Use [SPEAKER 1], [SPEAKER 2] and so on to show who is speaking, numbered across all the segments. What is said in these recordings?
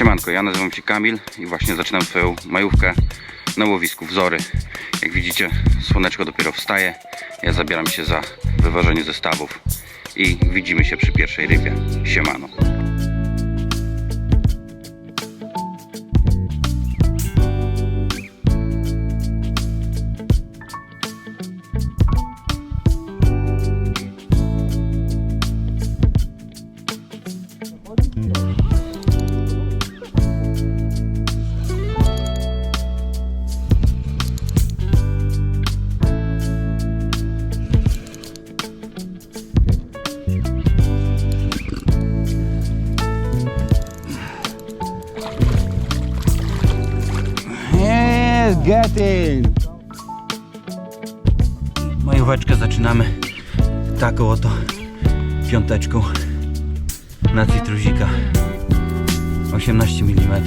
[SPEAKER 1] Siemanko, ja nazywam się Kamil i właśnie zaczynam swoją majówkę na łowisku Wzory. Jak widzicie, słoneczko dopiero wstaje. Ja zabieram się za wyważenie zestawów i widzimy się przy pierwszej rybie. Siemano.
[SPEAKER 2] Yes, get in!
[SPEAKER 1] Majóweczkę zaczynamy taką oto piąteczką na cytruzika 18 mm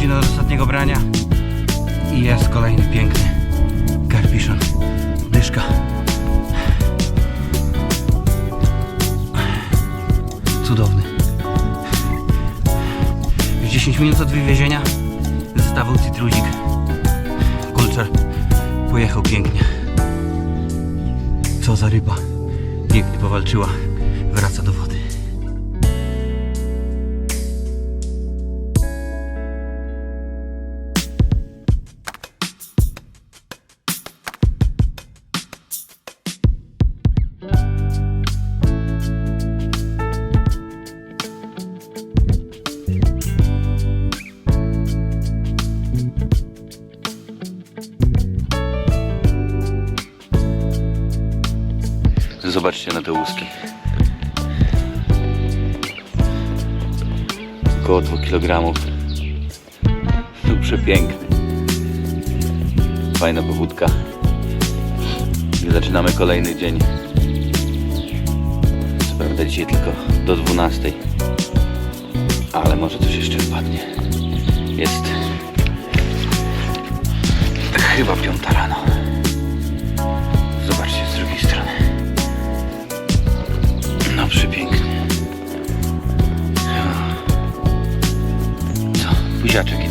[SPEAKER 1] godziny od ostatniego brania i jest kolejny piękny karpiszon. Dyszka. Cudowny. Już 10 minut od wywiezienia zestawu cytruzik. Kulczar pojechał pięknie. Co za ryba. Pięknie powalczyła. Wraca do. Zobaczcie na te łuski. Około 2 kg. No przepiękny. Fajna powódka. I zaczynamy kolejny dzień. Co prawda dzisiaj tylko do 12. Ale może coś jeszcze wpadnie. Jest chyba piąta rano. Nijer Türkiye.